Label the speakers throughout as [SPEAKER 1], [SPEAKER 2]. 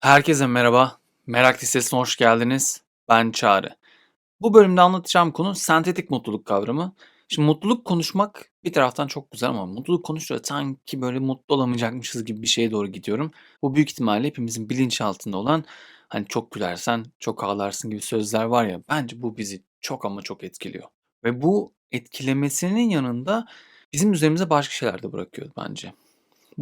[SPEAKER 1] Herkese merhaba. Merak Listesi'ne hoş geldiniz. Ben Çağrı. Bu bölümde anlatacağım konu sentetik mutluluk kavramı. Şimdi mutluluk konuşmak bir taraftan çok güzel ama mutluluk konuşunca sanki böyle mutlu olamayacakmışız gibi bir şeye doğru gidiyorum. Bu büyük ihtimalle hepimizin bilinçaltında olan hani çok gülersen çok ağlarsın gibi sözler var ya bence bu bizi çok ama çok etkiliyor. Ve bu etkilemesinin yanında bizim üzerimize başka şeyler de bırakıyor bence.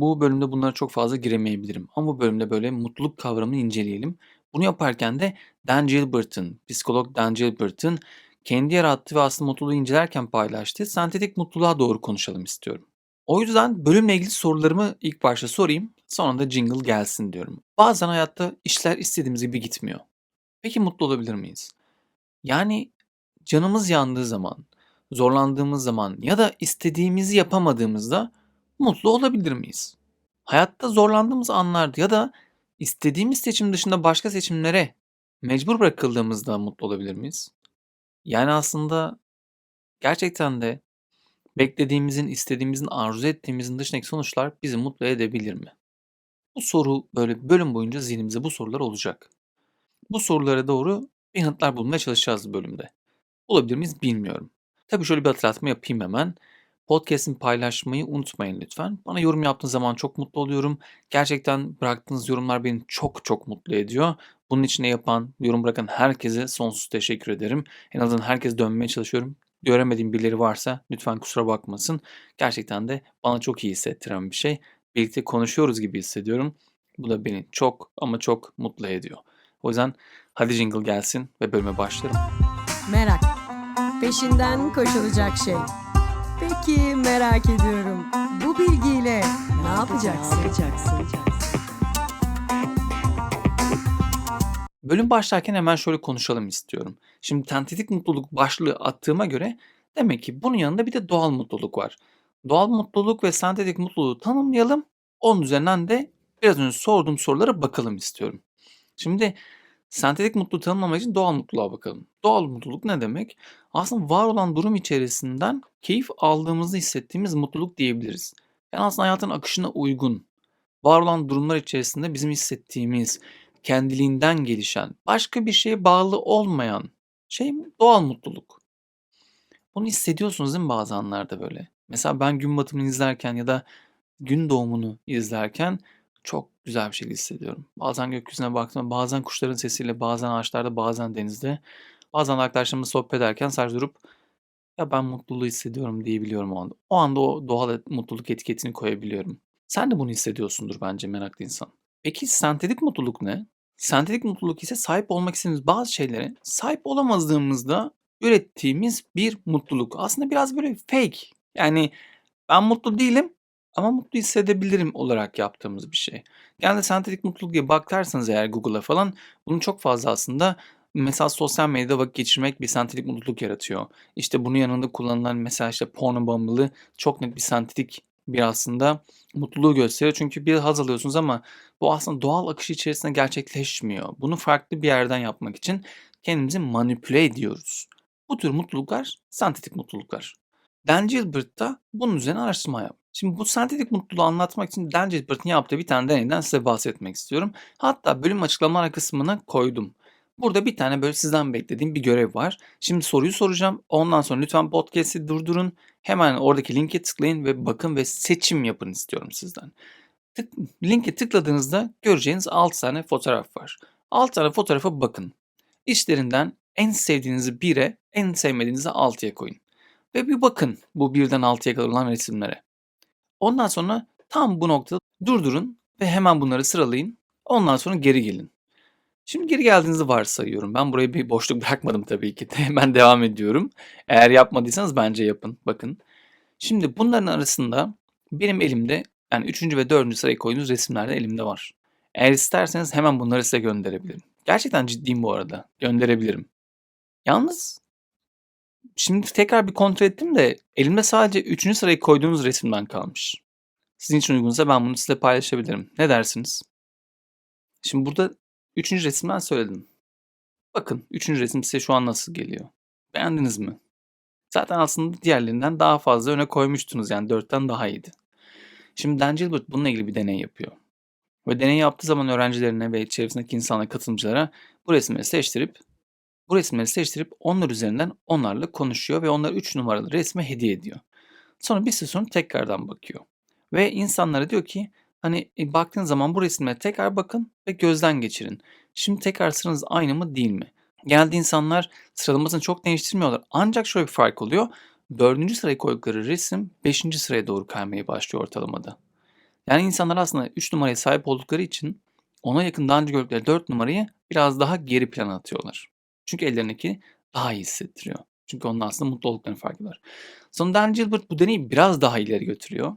[SPEAKER 1] Bu bölümde bunlara çok fazla giremeyebilirim ama bu bölümde böyle mutluluk kavramını inceleyelim. Bunu yaparken de Dan Gilbert'ın, psikolog Dan Gilbert'ın kendi yarattığı ve aslında mutluluğu incelerken paylaştığı sentetik mutluluğa doğru konuşalım istiyorum. O yüzden bölümle ilgili sorularımı ilk başta sorayım, sonra da jingle gelsin diyorum. Bazen hayatta işler istediğimiz gibi gitmiyor. Peki mutlu olabilir miyiz? Yani canımız yandığı zaman, zorlandığımız zaman ya da istediğimizi yapamadığımızda mutlu olabilir miyiz? Hayatta zorlandığımız anlarda ya da istediğimiz seçim dışında başka seçimlere mecbur bırakıldığımızda mutlu olabilir miyiz? Yani aslında gerçekten de beklediğimizin, istediğimizin, arzu ettiğimizin dışındaki sonuçlar bizi mutlu edebilir mi? Bu soru böyle bölüm boyunca zihnimizde bu sorular olacak. Bu sorulara doğru yanıtlar bulmaya çalışacağız bu bölümde. Olabilir miyiz bilmiyorum. Tabii şöyle bir hatırlatma yapayım hemen. Podcast'imi paylaşmayı unutmayın lütfen. Bana yorum yaptığınız zaman çok mutlu oluyorum. Gerçekten bıraktığınız yorumlar beni çok çok mutlu ediyor. Bunun için ne yapan, yorum bırakan herkese sonsuz teşekkür ederim. En azından herkes dönmeye çalışıyorum. Göremediğim birileri varsa lütfen kusura bakmasın. Gerçekten de bana çok iyi hissettiren bir şey. Birlikte konuşuyoruz gibi hissediyorum. Bu da beni çok ama çok mutlu ediyor. O yüzden hadi jingle gelsin ve bölüme başlarım.
[SPEAKER 2] Merak. Peşinden koşulacak şey. Peki merak ediyorum. Bu bilgiyle ne yapacaksın?
[SPEAKER 1] Bölüm başlarken hemen şöyle konuşalım istiyorum. Şimdi tentetik mutluluk başlığı attığıma göre demek ki bunun yanında bir de doğal mutluluk var. Doğal mutluluk ve sentetik mutluluğu tanımlayalım. Onun üzerinden de biraz önce sorduğum sorulara bakalım istiyorum. Şimdi sentetik mutluluğu tanımlamak için doğal mutluluğa bakalım. Doğal mutluluk ne demek? Aslında var olan durum içerisinden keyif aldığımızı hissettiğimiz mutluluk diyebiliriz. Yani aslında hayatın akışına uygun, var olan durumlar içerisinde bizim hissettiğimiz, kendiliğinden gelişen, başka bir şeye bağlı olmayan şey doğal mutluluk. Bunu hissediyorsunuz değil mi bazı anlarda böyle? Mesela ben gün batımını izlerken ya da gün doğumunu izlerken çok güzel bir şey hissediyorum. Bazen gökyüzüne baktığımda, bazen kuşların sesiyle, bazen ağaçlarda, bazen denizde, bazen arkadaşlarımla sohbet ederken sadece durup ya ben mutluluğu hissediyorum diyebiliyorum o anda. O anda o doğal mutluluk etiketini koyabiliyorum. Sen de bunu hissediyorsundur bence meraklı insan. Peki sentetik mutluluk ne? Sentetik mutluluk ise sahip olmak istediğimiz bazı şeylere sahip olamadığımızda ürettiğimiz bir mutluluk. Aslında biraz böyle fake. Yani ben mutlu değilim ama mutlu hissedebilirim olarak yaptığımız bir şey. Genelde sentetik mutluluk diye bakarsanız eğer Google'a falan bunun çok fazla aslında mesela sosyal medyada vakit geçirmek bir sentetik mutluluk yaratıyor. İşte bunun yanında kullanılan mesela işte porno bağımlılığı çok net bir sentetik bir aslında mutluluğu gösteriyor. Çünkü bir haz alıyorsunuz ama bu aslında doğal akış içerisinde gerçekleşmiyor. Bunu farklı bir yerden yapmak için kendimizi manipüle ediyoruz. Bu tür mutluluklar sentetik mutluluklar. Dan Gilbert da bunun üzerine araştırma yaptı. Şimdi bu sentetik mutluluğu anlatmak için Dan Gilbert'ın yaptığı bir tane deneyden size bahsetmek istiyorum. Hatta bölüm açıklamalar kısmına koydum. Burada bir tane böyle sizden beklediğim bir görev var. Şimdi soruyu soracağım. Ondan sonra lütfen podcast'i durdurun. Hemen oradaki linke tıklayın ve bakın ve seçim yapın istiyorum sizden. Tık, linke tıkladığınızda göreceğiniz 6 tane fotoğraf var. 6 tane fotoğrafa bakın. İşlerinden en sevdiğinizi 1'e, en sevmediğinizi 6'ya koyun. Ve bir bakın bu birden 6'ya kadar olan resimlere. Ondan sonra tam bu noktada durdurun ve hemen bunları sıralayın. Ondan sonra geri gelin. Şimdi geri geldiğinizi varsayıyorum. Ben buraya bir boşluk bırakmadım tabii ki. Hemen devam ediyorum. Eğer yapmadıysanız bence yapın. Bakın. Şimdi bunların arasında benim elimde yani 3. ve 4. sıraya koyduğunuz resimler de elimde var. Eğer isterseniz hemen bunları size gönderebilirim. Gerçekten ciddiyim bu arada. Gönderebilirim. Yalnız şimdi tekrar bir kontrol ettim de elimde sadece 3. sıraya koyduğunuz resimden kalmış. Sizin için uygunsa ben bunu size paylaşabilirim. Ne dersiniz? Şimdi burada Üçüncü resimden söyledim. Bakın üçüncü resim size şu an nasıl geliyor? Beğendiniz mi? Zaten aslında diğerlerinden daha fazla öne koymuştunuz yani dörtten daha iyiydi. Şimdi Dan Gilbert bununla ilgili bir deney yapıyor. Ve deneyi yaptığı zaman öğrencilerine ve çevresindeki insanlara, katılımcılara bu resimleri seçtirip bu resimleri seçtirip onlar üzerinden onlarla konuşuyor ve onlara 3 numaralı resmi hediye ediyor. Sonra bir süre sonra tekrardan bakıyor. Ve insanlara diyor ki hani e, baktığınız zaman bu resimlere tekrar bakın ve gözden geçirin. Şimdi tekrar sıranız aynı mı değil mi? Genelde insanlar sıralamasını çok değiştirmiyorlar. Ancak şöyle bir fark oluyor. Dördüncü sıraya koydukları resim beşinci sıraya doğru kaymaya başlıyor ortalamada. Yani insanlar aslında 3 numaraya sahip oldukları için ona yakın daha önce gördükleri 4 numarayı biraz daha geri plana atıyorlar. Çünkü ellerindeki daha iyi hissettiriyor. Çünkü onun aslında mutlu olduklarını fark ediyorlar. Sonra Dan Gilbert bu deneyi biraz daha ileri götürüyor.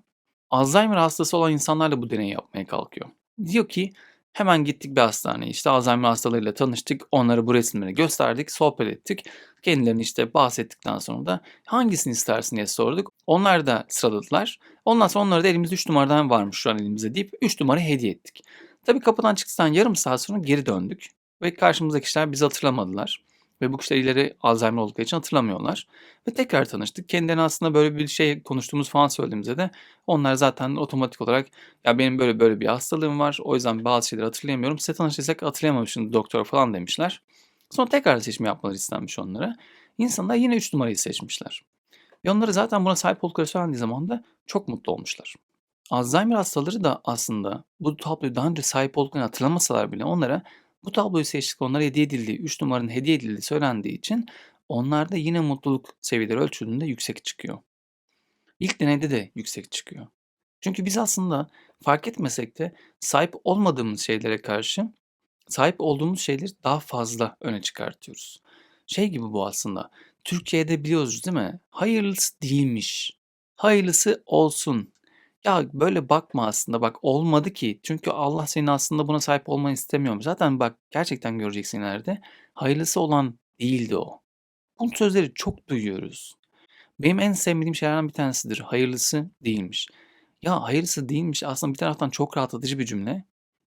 [SPEAKER 1] Alzheimer hastası olan insanlarla bu deneyi yapmaya kalkıyor. Diyor ki hemen gittik bir hastaneye işte Alzheimer hastalarıyla tanıştık. Onlara bu resimleri gösterdik, sohbet ettik. Kendilerini işte bahsettikten sonra da hangisini istersin diye sorduk. Onlar da sıraladılar. Ondan sonra onlara da elimizde 3 numaradan varmış şu an elimizde deyip 3 numarayı hediye ettik. Tabii kapıdan çıktıktan yarım saat sonra geri döndük. Ve karşımızdaki kişiler bizi hatırlamadılar. Ve bu kişiler ileri Alzheimer oldukları için hatırlamıyorlar. Ve tekrar tanıştık. Kendilerine aslında böyle bir şey konuştuğumuz falan söylediğimizde de onlar zaten otomatik olarak ya benim böyle böyle bir hastalığım var. O yüzden bazı şeyleri hatırlayamıyorum. Size tanıştıysak hatırlayamamışsın doktor falan demişler. Sonra tekrar seçim yapmaları istenmiş onlara. İnsanlar yine 3 numarayı seçmişler. Ve onları zaten buna sahip oldukları söylendiği zaman da çok mutlu olmuşlar. Alzheimer hastaları da aslında bu tabloyu daha önce sahip olduklarını hatırlamasalar bile onlara bu tabloyu seçtik onlara hediye edildiği, 3 numaranın hediye edildiği söylendiği için onlarda yine mutluluk seviyeleri ölçüldüğünde yüksek çıkıyor. İlk deneyde de yüksek çıkıyor. Çünkü biz aslında fark etmesek de sahip olmadığımız şeylere karşı sahip olduğumuz şeyleri daha fazla öne çıkartıyoruz. Şey gibi bu aslında. Türkiye'de biliyoruz değil mi? Hayırlısı değilmiş. Hayırlısı olsun. Ya böyle bakma aslında bak olmadı ki. Çünkü Allah senin aslında buna sahip olmanı istemiyormuş. Zaten bak gerçekten göreceksin ileride. Hayırlısı olan değildi o. Bu sözleri çok duyuyoruz. Benim en sevmediğim şeylerden bir tanesidir. Hayırlısı değilmiş. Ya hayırlısı değilmiş aslında bir taraftan çok rahatlatıcı bir cümle.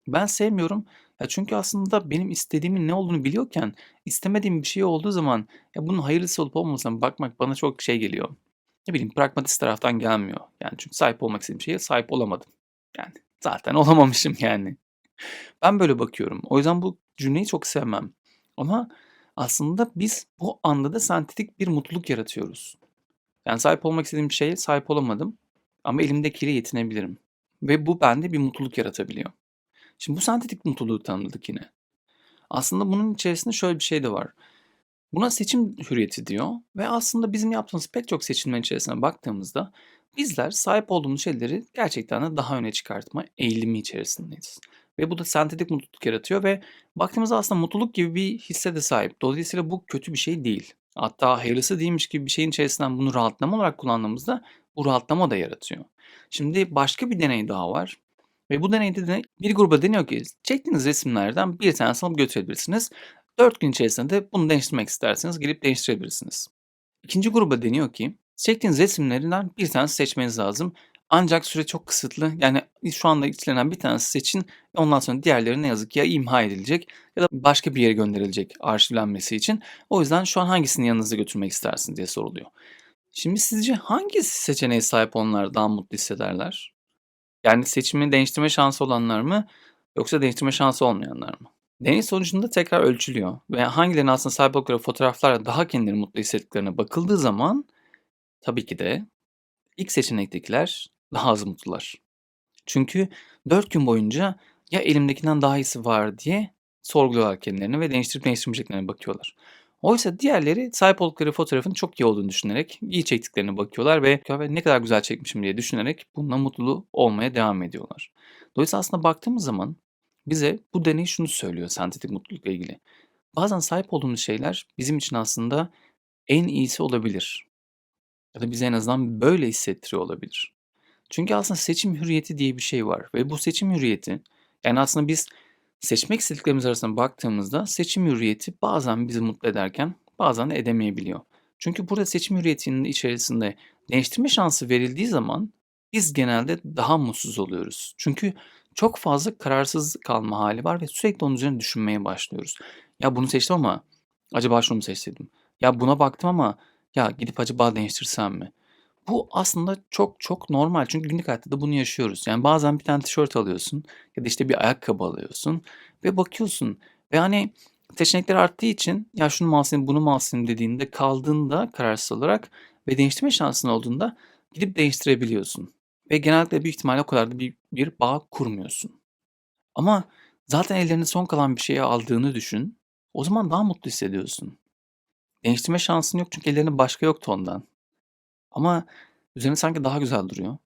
[SPEAKER 1] Ben sevmiyorum. Ya çünkü aslında benim istediğimin ne olduğunu biliyorken istemediğim bir şey olduğu zaman ya bunun hayırlısı olup olmamasına bakmak bana çok şey geliyor. Ne bileyim pragmatist taraftan gelmiyor. Yani çünkü sahip olmak istediğim şeye sahip olamadım. Yani zaten olamamışım yani. Ben böyle bakıyorum. O yüzden bu cümleyi çok sevmem. Ama aslında biz bu anda da sentetik bir mutluluk yaratıyoruz. Yani sahip olmak istediğim şeye sahip olamadım ama elimdekiyle yetinebilirim. Ve bu bende bir mutluluk yaratabiliyor. Şimdi bu sentetik mutluluğu tanımladık yine. Aslında bunun içerisinde şöyle bir şey de var. Buna seçim hürriyeti diyor ve aslında bizim yaptığımız pek çok seçimlerin içerisine baktığımızda bizler sahip olduğumuz şeyleri gerçekten de daha öne çıkartma eğilimi içerisindeyiz. Ve bu da sentetik mutluluk yaratıyor ve baktığımızda aslında mutluluk gibi bir hisse de sahip. Dolayısıyla bu kötü bir şey değil. Hatta hayırlısı değilmiş gibi bir şeyin içerisinden bunu rahatlama olarak kullandığımızda bu rahatlama da yaratıyor. Şimdi başka bir deney daha var. Ve bu deneyde de bir gruba deniyor ki çektiğiniz resimlerden bir tanesini alıp götürebilirsiniz. 4 gün içerisinde de bunu değiştirmek isterseniz gelip değiştirebilirsiniz. İkinci gruba deniyor ki çektiğiniz resimlerinden bir tanesi seçmeniz lazım. Ancak süre çok kısıtlı. Yani şu anda içlenen bir tanesi seçin. Ondan sonra diğerleri ne yazık ki ya imha edilecek ya da başka bir yere gönderilecek arşivlenmesi için. O yüzden şu an hangisini yanınızda götürmek istersiniz diye soruluyor. Şimdi sizce hangi seçeneğe sahip olanlar daha mutlu hissederler? Yani seçimi değiştirme şansı olanlar mı yoksa değiştirme şansı olmayanlar mı? Deney sonucunda tekrar ölçülüyor ve hangilerinin aslında sahip oldukları fotoğraflarla daha kendilerini mutlu hissettiklerine bakıldığı zaman tabii ki de ilk seçenektekiler daha az mutlular. Çünkü 4 gün boyunca ya elimdekinden daha iyisi var diye sorguluyorlar kendilerini ve değiştirip değiştirmeyeceklerine bakıyorlar. Oysa diğerleri sahip oldukları fotoğrafın çok iyi olduğunu düşünerek iyi çektiklerine bakıyorlar ve ne kadar güzel çekmişim diye düşünerek bununla mutlu olmaya devam ediyorlar. Dolayısıyla aslında baktığımız zaman bize bu deney şunu söylüyor sentetik mutlulukla ilgili. Bazen sahip olduğumuz şeyler bizim için aslında en iyisi olabilir. Ya da bize en azından böyle hissettiriyor olabilir. Çünkü aslında seçim hürriyeti diye bir şey var ve bu seçim hürriyeti yani aslında biz seçmek istediklerimiz arasında baktığımızda seçim hürriyeti bazen bizi mutlu ederken bazen de edemeyebiliyor. Çünkü burada seçim hürriyetinin içerisinde değiştirme şansı verildiği zaman biz genelde daha mutsuz oluyoruz. Çünkü çok fazla kararsız kalma hali var ve sürekli onun üzerine düşünmeye başlıyoruz. Ya bunu seçtim ama acaba şunu mu seçseydim? Ya buna baktım ama ya gidip acaba değiştirsem mi? Bu aslında çok çok normal çünkü günlük hayatta da bunu yaşıyoruz. Yani bazen bir tane tişört alıyorsun ya da, işte, bir ayakkabı alıyorsun ve bakıyorsun ve, hani, seçenekler arttığı için "Ya, şunu mu alsaydım, bunu mu alsaydım?" dediğinde kaldığında kararsız olarak ve değiştirme şansın olduğunda gidip değiştirebiliyorsun ve genellikle büyük ihtimalle o kadar da bir bir bağ kurmuyorsun. Ama zaten ellerinde son kalan bir şeyi aldığını düşün. O zaman daha mutlu hissediyorsun. Değiştirme şansın yok çünkü ellerinde başka yoktu ondan. Ama üzerinde sanki daha güzel duruyor.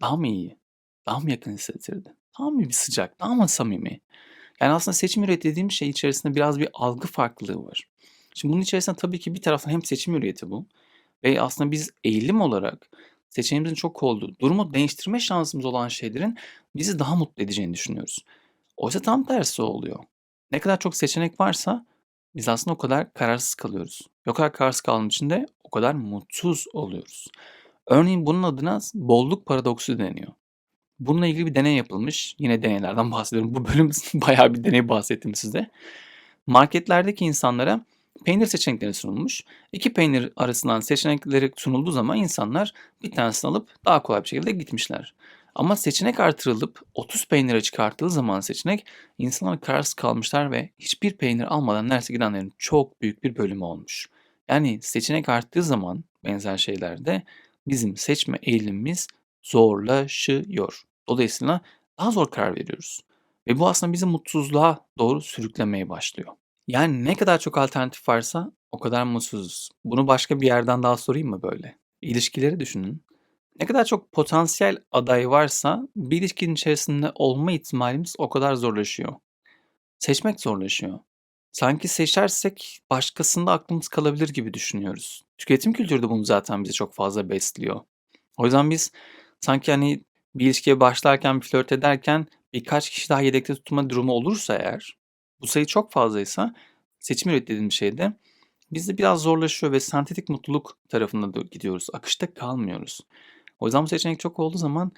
[SPEAKER 1] Daha mı iyi? Daha mı yakın hissettirdi? Daha mı bir sıcak? Daha mı samimi? Yani aslında seçim hürriyeti dediğim şey içerisinde biraz bir algı farklılığı var. Şimdi bunun içerisinde tabii ki bir taraftan hem seçim hürriyeti bu ve aslında biz eğilim olarak seçeneğimizin çok olduğu, durumu değiştirme şansımız olan şeylerin bizi daha mutlu edeceğini düşünüyoruz. Oysa tam tersi oluyor. Ne kadar çok seçenek varsa biz aslında o kadar kararsız kalıyoruz. O kadar kararsız kaldığımız için de o kadar mutsuz oluyoruz. Örneğin bunun adına bolluk paradoksu deniyor. Bununla ilgili bir deney yapılmış. Yine deneylerden bahsediyorum. Bu bölüm bayağı bir deney bahsettim size. Marketlerdeki insanlara peynir seçenekleri sunulmuş. İki peynir arasından seçenekleri sunulduğu zaman insanlar bir tanesini alıp daha kolay bir şekilde gitmişler. Ama seçenek artırılıp 30 peynire çıkartıldığı zaman seçenek insanlar kararsız kalmışlar ve hiçbir peynir almadan neredeyse gidenlerin çok büyük bir bölümü olmuş. Yani seçenek arttığı zaman benzer şeylerde bizim seçme eğilimimiz zorlaşıyor. Dolayısıyla daha zor karar veriyoruz. Ve bu aslında bizi mutsuzluğa doğru sürüklemeye başlıyor. Yani ne kadar çok alternatif varsa o kadar mutsuzuz. Bunu başka bir yerden daha sorayım mı böyle? İlişkileri düşünün. Ne kadar çok potansiyel aday varsa bir ilişkinin içerisinde olma ihtimalimiz o kadar zorlaşıyor. Seçmek zorlaşıyor. Sanki seçersek başkasında aklımız kalabilir gibi düşünüyoruz. Tüketim kültürü de bunu zaten bizi çok fazla besliyor. O yüzden biz sanki hani bir ilişkiye başlarken, bir flört ederken birkaç kişi daha yedekte tutma durumu olursa eğer, bu sayı çok fazlaysa seçim hürriyeti dediğim şeyde bizde biraz zorlaşıyor ve sentetik mutluluk tarafına da gidiyoruz. Akışta kalmıyoruz. O yüzden bu seçenek çok olduğu zaman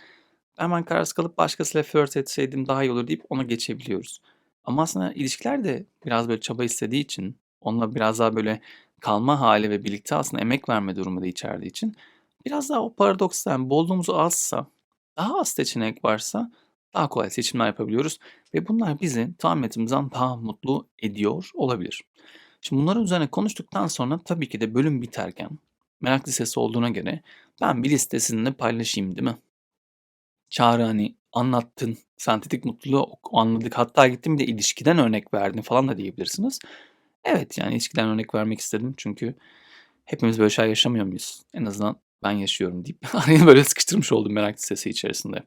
[SPEAKER 1] hemen kararsız kalıp başkasıyla flört etseydim daha iyi olur deyip ona geçebiliyoruz. Ama aslında ilişkiler de biraz böyle çaba istediği için, onunla biraz daha böyle kalma hali ve birlikte aslında emek verme durumu da içerdiği için biraz daha o paradoks yani bolluğumuz azsa, daha az seçenek varsa daha kolay seçimler yapabiliyoruz ve bunlar bizi tahmin daha mutlu ediyor olabilir. Şimdi bunların üzerine konuştuktan sonra tabii ki de bölüm biterken merak listesi olduğuna göre ben bir liste sizinle paylaşayım değil mi? Çağrı hani anlattın, sentetik mutluluğu anladık hatta gittim de ilişkiden örnek verdin falan da diyebilirsiniz. Evet yani ilişkiden örnek vermek istedim çünkü hepimiz böyle şeyler yaşamıyor muyuz? En azından ben yaşıyorum deyip araya böyle sıkıştırmış oldum merak listesi içerisinde.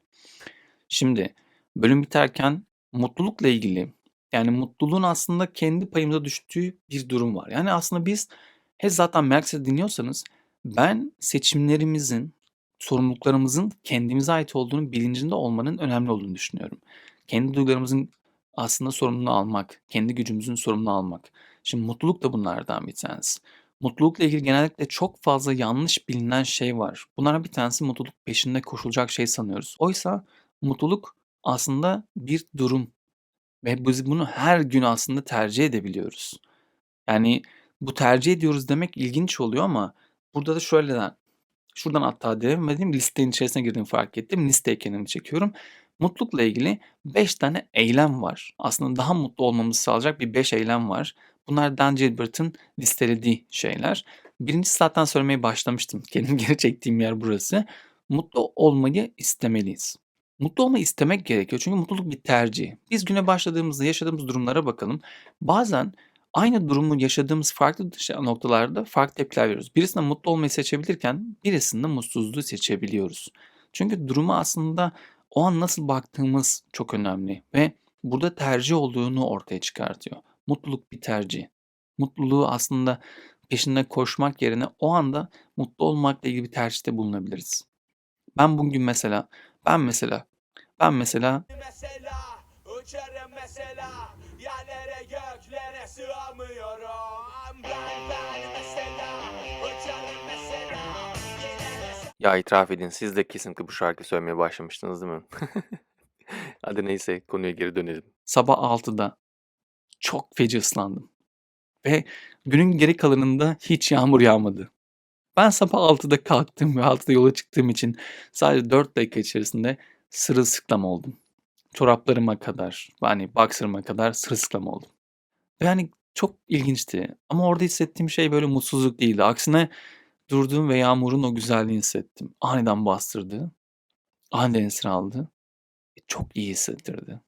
[SPEAKER 1] Şimdi bölüm biterken mutlulukla ilgili yani mutluluğun aslında kendi payımıza düştüğü bir durum var. Yani aslında biz he zaten listesi dinliyorsanız ben seçimlerimizin, sorumluluklarımızın kendimize ait olduğunun bilincinde olmanın önemli olduğunu düşünüyorum. Kendi duygularımızın aslında sorumluluğunu almak, kendi gücümüzün sorumluluğunu almak. Şimdi mutluluk da bunlardan bir tanesi. Mutlulukla ilgili genellikle çok fazla yanlış bilinen şey var. Bunlardan bir tanesi mutluluk peşinde koşulacak şey sanıyoruz. Oysa mutluluk aslında bir durum ve biz bunu her gün aslında tercih edebiliyoruz. Yani bu tercih ediyoruz demek ilginç oluyor ama burada da şöyle şuradan hatta devam edeyim listenin içerisine girdiğimi fark ettim. Listeye kendimi çekiyorum. Mutlulukla ilgili 5 tane eylem var. Aslında daha mutlu olmamızı sağlayacak bir 5 eylem var. Bunlar Dan Gilbert'ın listelediği şeyler. Birincisi zaten söylemeye başlamıştım. Kendimi geri çektiğim yer burası. Mutlu olmayı istemeliyiz. Mutlu olmayı istemek gerekiyor çünkü mutluluk bir tercih. Biz güne başladığımızda yaşadığımız durumlara bakalım. Bazen aynı durumu yaşadığımız farklı noktalarda farklı tepkiler veriyoruz. Birisinde mutlu olmayı seçebilirken birisinde mutsuzluğu seçebiliyoruz. Çünkü duruma aslında o an nasıl baktığımız çok önemli ve burada tercih olduğunu ortaya çıkartıyor. Mutluluk bir tercih. Mutluluğu aslında peşinde koşmak yerine o anda mutlu olmakla ilgili bir tercihte bulunabiliriz. Ben bugün mesela, ben mesela, ben mesela
[SPEAKER 3] mesela Uçarım mesela Yerlere göklere sığamıyorum Ben ben mesela Uçarım mesela
[SPEAKER 4] Ya itiraf edin siz de kesinlikle bu şarkı söylemeye başlamıştınız değil mi? Hadi neyse konuya geri dönelim.
[SPEAKER 1] sabah 6'da çok feci ıslandım ve günün geri kalanında hiç yağmur yağmadı. Ben sabah 6'da kalktım ve 6'da yola çıktığım için sadece 4 dakika içerisinde sırılsıklam oldum. Çoraplarıma kadar, hani boxer'ıma kadar sırılsıklam oldum. Ve hani çok ilginçti ama orada hissettiğim şey böyle mutsuzluk değildi. Aksine durduğum ve yağmurun o güzelliğini hissettim. Aniden bastırdı, aniden esir aldı. Çok iyi hissettirdi.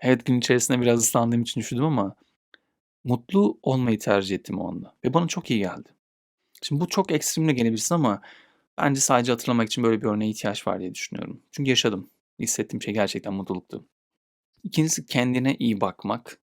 [SPEAKER 1] Evet gün içerisinde biraz ıslandığım için üşüdüm ama mutlu olmayı tercih ettim o anda. Ve bana çok iyi geldi. Şimdi bu çok ekstremine gelebilirsin ama bence sadece hatırlamak için böyle bir örneğe ihtiyaç var diye düşünüyorum. Çünkü yaşadım. Hissettiğim şey gerçekten mutluluktu. İkincisi kendine iyi bakmak.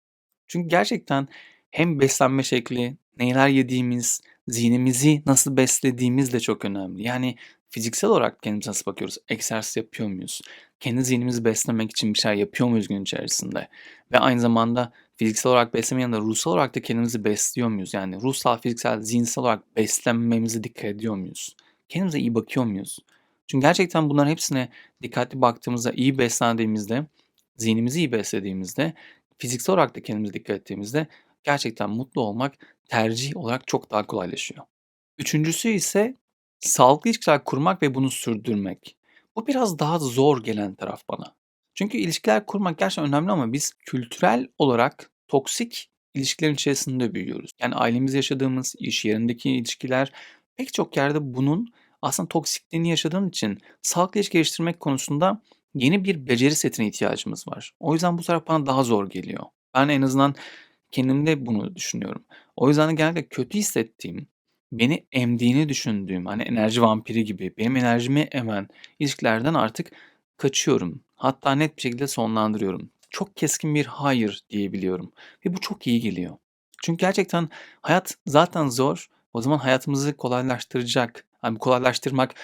[SPEAKER 1] Çünkü gerçekten hem beslenme şekli, neler yediğimiz, zihnimizi nasıl beslediğimiz de çok önemli. Yani fiziksel olarak kendimize nasıl bakıyoruz? Egzersiz yapıyor muyuz? Kendi zihnimizi beslemek için bir şeyler yapıyor muyuz gün içerisinde? Ve aynı zamanda fiziksel olarak beslemeyen yanında ruhsal olarak da kendimizi besliyor muyuz? Yani ruhsal, fiziksel, zihinsel olarak beslenmemize dikkat ediyor muyuz? Kendimize iyi bakıyor muyuz? Çünkü gerçekten bunların hepsine dikkatli baktığımızda, iyi beslendiğimizde, zihnimizi iyi beslediğimizde, fiziksel olarak da kendimize dikkat ettiğimizde gerçekten mutlu olmak tercih olarak çok daha kolaylaşıyor. Üçüncüsü ise sağlıklı ilişkiler kurmak ve bunu sürdürmek. Bu biraz daha zor gelen taraf bana. Çünkü ilişkiler kurmak gerçekten önemli ama biz kültürel olarak toksik ilişkilerin içerisinde büyüyoruz. Yani ailemizde yaşadığımız, iş yerindeki ilişkiler pek çok yerde bunun aslında toksikliğini yaşadığım için sağlıklı ilişki geliştirmek konusunda yeni bir beceri setine ihtiyacımız var. O yüzden bu taraf bana daha zor geliyor. Ben en azından kendimde bunu düşünüyorum. O yüzden de genellikle kötü hissettiğim, beni emdiğini düşündüğüm, hani enerji vampiri gibi benim enerjimi emen ilişkilerden artık kaçıyorum. Hatta net bir şekilde sonlandırıyorum. Çok keskin bir hayır diyebiliyorum. Ve bu çok iyi geliyor. Çünkü gerçekten hayat zaten zor. O zaman hayatımızı kolaylaştıracak. Hani kolaylaştırmak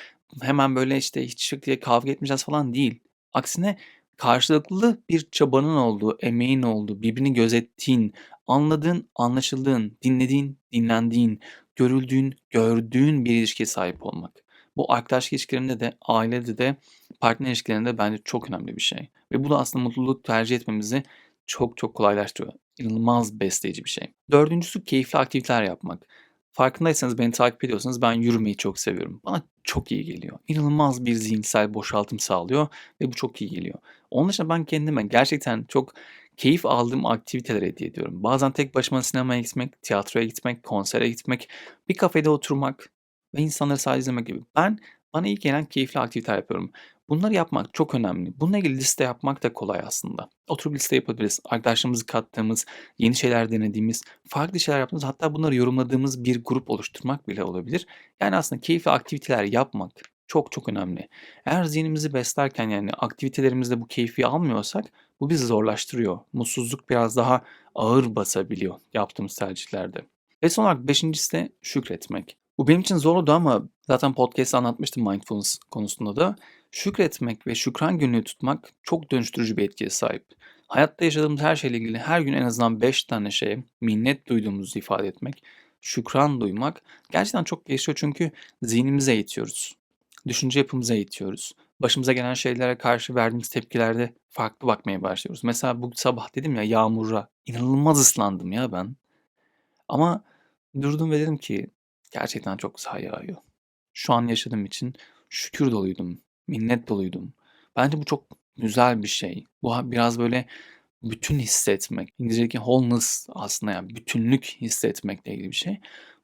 [SPEAKER 1] hemen böyle işte hiç şık diye kavga etmeyeceğiz falan değil. Aksine karşılıklı bir çabanın olduğu, emeğin olduğu, birbirini gözettiğin, anladığın, anlaşıldığın, dinlediğin, dinlendiğin, görüldüğün, gördüğün bir ilişkiye sahip olmak. Bu arkadaşlık ilişkilerinde de, ailede de, partner ilişkilerinde de bence çok önemli bir şey. Ve bu da aslında mutluluk tercih etmemizi çok çok kolaylaştırıyor. İnanılmaz besleyici bir şey. Dördüncüsü keyifli aktiviteler yapmak. Farkındaysanız beni takip ediyorsanız ben yürümeyi çok seviyorum. Bana çok iyi geliyor. İnanılmaz bir zihinsel boşaltım sağlıyor ve bu çok iyi geliyor. Onun dışında ben kendime gerçekten çok keyif aldığım aktiviteler hediye ediyorum. Bazen tek başıma sinemaya gitmek, tiyatroya gitmek, konsere gitmek, bir kafede oturmak ve insanları sadece izlemek gibi. Ben bana iyi gelen keyifli aktiviteler yapıyorum. Bunları yapmak çok önemli. Bununla ilgili liste yapmak da kolay aslında. Oturup liste yapabiliriz. Arkadaşlarımızı kattığımız, yeni şeyler denediğimiz, farklı şeyler yaptığımız hatta bunları yorumladığımız bir grup oluşturmak bile olabilir. Yani aslında keyifli aktiviteler yapmak çok çok önemli. Eğer zihnimizi beslerken yani aktivitelerimizde bu keyfi almıyorsak bu bizi zorlaştırıyor. Mutsuzluk biraz daha ağır basabiliyor yaptığımız tercihlerde. Ve son olarak beşincisi de şükretmek. Bu benim için zor oldu ama zaten podcast'te anlatmıştım mindfulness konusunda da. Şükretmek ve şükran günlüğü tutmak çok dönüştürücü bir etkiye sahip. Hayatta yaşadığımız her şeyle ilgili her gün en azından 5 tane şeye minnet duyduğumuzu ifade etmek, şükran duymak gerçekten çok gelişiyor çünkü zihnimize eğitiyoruz. Düşünce yapımıza eğitiyoruz. Başımıza gelen şeylere karşı verdiğimiz tepkilerde farklı bakmaya başlıyoruz. Mesela bu sabah dedim ya yağmura inanılmaz ıslandım ya ben. Ama durdum ve dedim ki gerçekten çok güzel yağıyor. Şu an yaşadığım için şükür doluydum, minnet doluydum. Bence bu çok güzel bir şey. Bu biraz böyle bütün hissetmek. İngilizce'deki wholeness aslında yani bütünlük hissetmekle ilgili bir şey.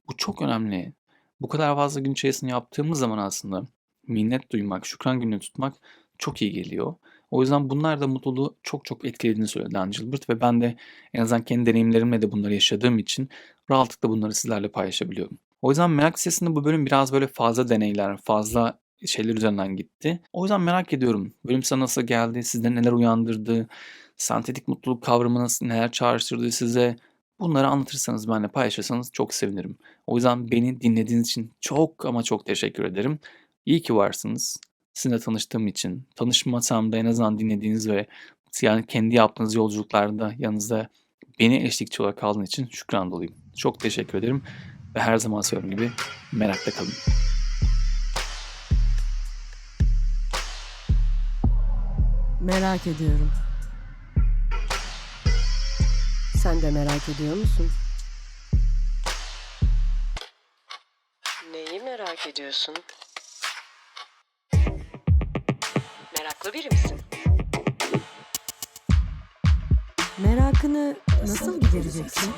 [SPEAKER 1] Bu çok önemli. Bu kadar fazla gün içerisinde yaptığımız zaman aslında minnet duymak, şükran günü tutmak çok iyi geliyor. O yüzden bunlar da mutluluğu çok çok etkilediğini söyledi Dan Gilbert ve ben de en azından kendi deneyimlerimle de bunları yaşadığım için rahatlıkla bunları sizlerle paylaşabiliyorum. O yüzden merak listesinde bu bölüm biraz böyle fazla deneyler, fazla şeyler üzerinden gitti. O yüzden merak ediyorum. Bölüm sana nasıl geldi, sizde neler uyandırdı, sentetik mutluluk kavramı neler çağrıştırdı size. Bunları anlatırsanız benimle paylaşırsanız çok sevinirim. O yüzden beni dinlediğiniz için çok ama çok teşekkür ederim. İyi ki varsınız. Sizinle tanıştığım için, tanışmasam da en azından dinlediğiniz ve yani kendi yaptığınız yolculuklarda yanınızda beni eşlikçi olarak kaldığınız için şükran doluyum. Çok teşekkür ederim ve her zaman söylediğim gibi merakla kalın.
[SPEAKER 2] Merak ediyorum. Sen de merak ediyor musun?
[SPEAKER 5] Neyi merak ediyorsun? Meraklı biri misin?
[SPEAKER 2] Merakını nasıl gidereceksin?